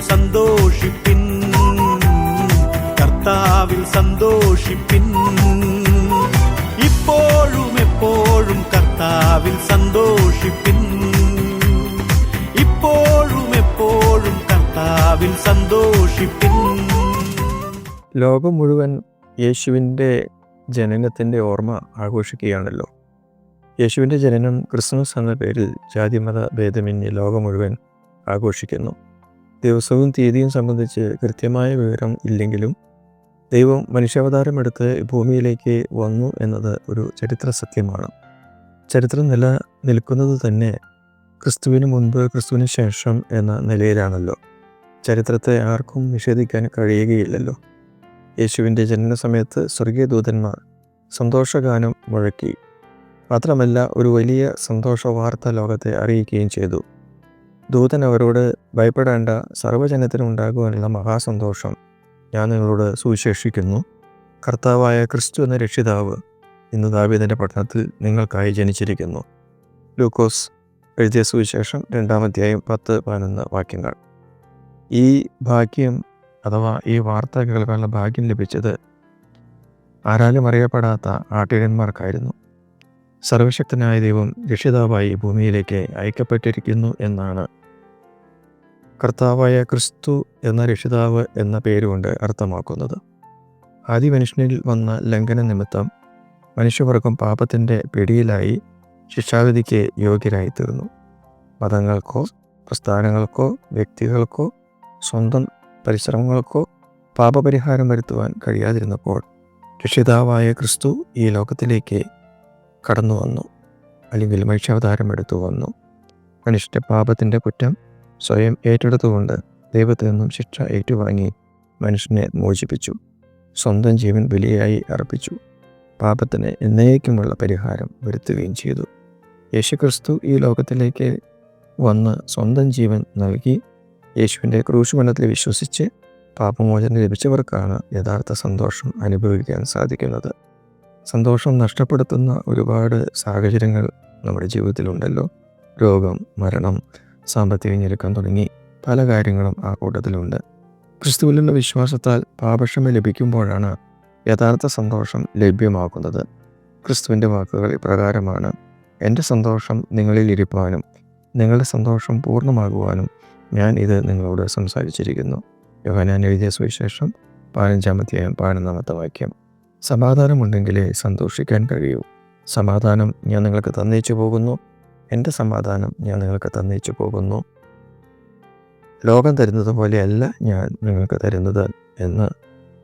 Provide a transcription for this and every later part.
സന്തോഷിപ്പിൻ. കർത്താവിൽ സന്തോഷിപ്പിൻ. ഇപ്പോഴും എപ്പോഴും കർത്താവിൽ സന്തോഷിപ്പിൻ. ഇപ്പോഴും എപ്പോഴും കർത്താവിൽ സന്തോഷിപ്പിൻ. ലോകം മുഴുവൻ യേശുവിന്റെ ജനനത്തിന്റെ ഓർമ്മ ആഘോഷിക്കുകയാണല്ലോ. യേശുവിന്റെ ജനനം ക്രിസ്മസ് എന്ന പേരിൽ ജാതിമത ഭേദമന്യേ ലോകം മുഴുവൻ ആഘോഷിക്കുന്നു. ദിവസവും തീയതിയും സംബന്ധിച്ച് കൃത്യമായ വിവരം ഇല്ലെങ്കിലും ദൈവം മനുഷ്യാവതാരമെടുത്ത് ഭൂമിയിലേക്ക് വന്നു എന്നത് ഒരു ചരിത്ര സത്യമാണ്. ചരിത്രം നില നിൽക്കുന്നത് തന്നെ ക്രിസ്തുവിന് മുൻപ് ക്രിസ്തുവിന് ശേഷം എന്ന നിലയിലാണല്ലോ. ചരിത്രത്തെ ആർക്കും നിഷേധിക്കാൻ കഴിയുകയില്ലല്ലോ. യേശുവിന്റെ ജനന സമയത്ത് സ്വർഗീയ ദൂതന്മാർ സന്തോഷഗാനം മുഴക്കി. മാത്രമല്ല ഒരു വലിയ സന്തോഷ വാർത്ത ലോകത്തെ അറിയിക്കുകയും ചെയ്തു. ദൂതൻ അവരോട് ഭയപ്പെടേണ്ട സർവജനത്തിനും ഉണ്ടാകുവാനുള്ള മഹാസന്തോഷം ഞാൻ നിങ്ങളോട് സുവിശേഷിക്കുന്നു. കർത്താവായ ക്രിസ്തു എന്ന രക്ഷിതാവ് ഇന്ന് ദാവീദിന്റെ പഠനത്തിൽ നിങ്ങൾക്കായി ജനിച്ചിരിക്കുന്നു. ലൂക്കോസ് എഴുതിയ സുവിശേഷം രണ്ടാമധ്യായം പത്ത് പതിനൊന്ന് വാക്യങ്ങൾ. ഈ ഭാഗ്യം അഥവാ ഈ വാർത്ത കേൾക്കാനുള്ള ഭാഗ്യം ലഭിച്ചത് ആരാലും അറിയപ്പെടാത്ത ആട്ടിടന്മാർക്കായിരുന്നു സർവശക്തനായ ദൈവം രക്ഷിതാവായി ഭൂമിയിലേക്ക് അയക്കപ്പെട്ടിരിക്കുന്നു എന്നാണ്. കർത്താവായ ക്രിസ്തു എന്ന രക്ഷിതാവ് എന്ന പേരുകൊണ്ട് അർത്ഥമാക്കുന്നത്. ആദ്യ മനുഷ്യനിൽ വന്ന ലംഘന നിമിത്തം മനുഷ്യവർഗം പാപത്തിന്റെ പിടിയിലായി ശിക്ഷാവിധിക്ക് യോഗ്യരായി തീർന്നു മതങ്ങൾക്കോ പ്രസ്ഥാനങ്ങൾക്കോ വ്യക്തികൾക്കോ സ്വന്തം പരിശ്രമങ്ങൾക്കോ പാപപരിഹാരം വരുത്തുവാൻ കഴിയാതിരുന്നപ്പോൾ രക്ഷിതാവായ ക്രിസ്തു ഈ ലോകത്തിലേക്ക് കടന്നു വന്നു. അല്ലെങ്കിൽ മനുഷ്യാവതാരം എടുത്തു വന്നു. മനുഷ്യന്റെ പാപത്തിന്റെ കുറ്റം സ്വയം ഏറ്റെടുത്തുകൊണ്ട് ദൈവത്തിൽ നിന്നും ശിക്ഷ ഏറ്റുവാങ്ങി മനുഷ്യനെ മോചിപ്പിച്ചു. സ്വന്തം ജീവൻ ബലിയായി അർപ്പിച്ചു. പാപത്തിന് എന്നേക്കുമുള്ള പരിഹാരം വരുത്തുകയും ചെയ്തു. യേശുക്രിസ്തു ഈ ലോകത്തിലേക്ക് വന്ന് സ്വന്തം ജീവൻ നൽകി യേശുവിന്റെ ക്രൂശുമരണത്തിൽ വിശ്വസിച്ച് പാപമോചനം ലഭിച്ചവർക്കാണ് യഥാർത്ഥ സന്തോഷം അനുഭവിക്കാൻ സാധിക്കുന്നത്. സന്തോഷം നഷ്ടപ്പെടുത്തുന്ന ഒരുപാട് സാഹചര്യങ്ങൾ നമ്മുടെ ജീവിതത്തിലുണ്ടല്ലോ. രോഗം മരണം സാമ്പത്തിക ഞെരുക്കം തുടങ്ങി പല കാര്യങ്ങളും ആ കൂട്ടത്തിലുണ്ട്. ക്രിസ്തുവിലുള്ള വിശ്വാസത്താൽ പാപക്ഷമ ലഭിക്കുമ്പോഴാണ് യഥാർത്ഥ സന്തോഷം ലഭ്യമാക്കുന്നത് ക്രിസ്തുവിന്റെ വാക്കുകൾ ഇപ്രകാരമാണ് എന്റെ സന്തോഷം നിങ്ങളിൽ ഇരിപ്പാനും നിങ്ങളുടെ സന്തോഷം പൂർണമാകുവാനും ഞാൻ ഇത് നിങ്ങളോട് സംസാരിച്ചിരിക്കുന്നു. യോഹനാൻ എഴുതിയ സുവിശേഷം പതിനഞ്ചാമത്തെയും പതിനൊന്നാമത്തെ വാക്യം. സമാധാനമുണ്ടെങ്കിലേ സന്തോഷിക്കാൻ കഴിയൂ. സമാധാനം ഞാൻ നിങ്ങൾക്ക് തന്നേച്ചു പോകുന്നു. എന്റെ സമാധാനം ഞാൻ നിങ്ങൾക്ക് തന്നേച്ചു പോകുന്നു. ലോകം തരുന്നത് പോലെയല്ല ഞാൻ നിങ്ങൾക്ക് തരുന്നത് എന്ന്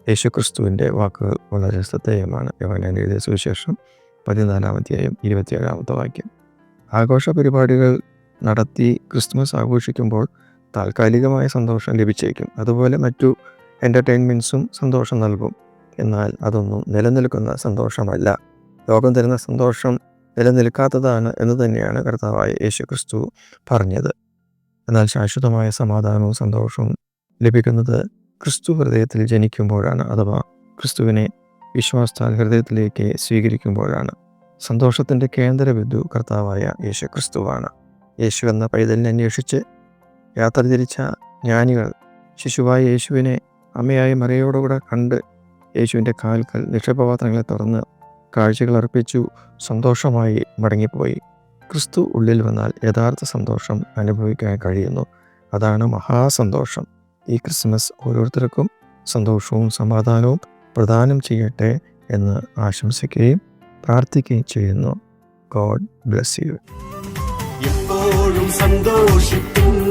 യേശുക്രിസ്തുവിന്റെ വാക്കുകൾ വളരെ ശ്രദ്ധേയമാണ്. യോഹനാൻ എഴുതിയ സുവിശേഷം പതിനാലാമത്തെയും ഇരുപത്തിയേഴാമത്തെ വാക്യം. ആഘോഷ പരിപാടികൾ നടത്തി ക്രിസ്മസ് ആഘോഷിക്കുമ്പോൾ താൽക്കാലികമായ സന്തോഷം ലഭിച്ചേക്കും. അതുപോലെ മറ്റു എന്റർടൈൻമെന്റ്സും സന്തോഷം നൽകും. എന്നാൽ അതൊന്നും നിലനിൽക്കുന്ന സന്തോഷമല്ല. ലോകം തരുന്ന സന്തോഷം നിലനിൽക്കാത്തതാണ് എന്ന് തന്നെയാണ് കർത്താവായ യേശു ക്രിസ്തു പറഞ്ഞത്. എന്നാൽ ശാശ്വതമായ സമാധാനവും സന്തോഷവും ലഭിക്കുന്നത് ക്രിസ്തു ഹൃദയത്തിൽ ജനിക്കുമ്പോഴാണ് അഥവാ ക്രിസ്തുവിനെ വിശ്വാസത്താൽ ഹൃദയത്തിലേക്ക് സ്വീകരിക്കുമ്പോഴാണ്. സന്തോഷത്തിന്റെ കേന്ദ്രബിന്ദു കർത്താവായ യേശു ക്രിസ്തുവാണ് യേശു എന്ന പൈതലിനെ അന്വേഷിച്ച് യാത്ര തിരിച്ച ജ്ഞാനികൾ ശിശുവായ യേശുവിനെ അമ്മയായ മറിയോടുകൂടെ കണ്ട് യേശുവിന്റെ കാൽക്കൽ നിക്ഷേപപാത്രങ്ങളെ തുറന്ന് കാഴ്ചകൾ അർപ്പിച്ചു. സന്തോഷമായി മടങ്ങിപ്പോയി. ക്രിസ്തു ഉള്ളിൽ വന്നാൽ യഥാർത്ഥ സന്തോഷം അനുഭവിക്കാൻ കഴിയുന്നു. അതാണ് മഹാസന്തോഷം. ഈ ക്രിസ്മസ് ഓരോരുത്തർക്കും സന്തോഷവും സമാധാനവും പ്രദാനം ചെയ്യട്ടെ എന്ന് ആശംസിക്കുകയും പ്രാർത്ഥിക്കുകയും ചെയ്യുന്നു. God bless you. എപ്പോഴും സന്തോഷിപ്പിൻ.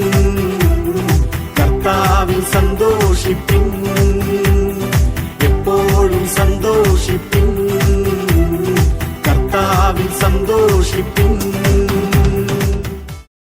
കർത്താവിൽ സന്തോഷിപ്പിൻ.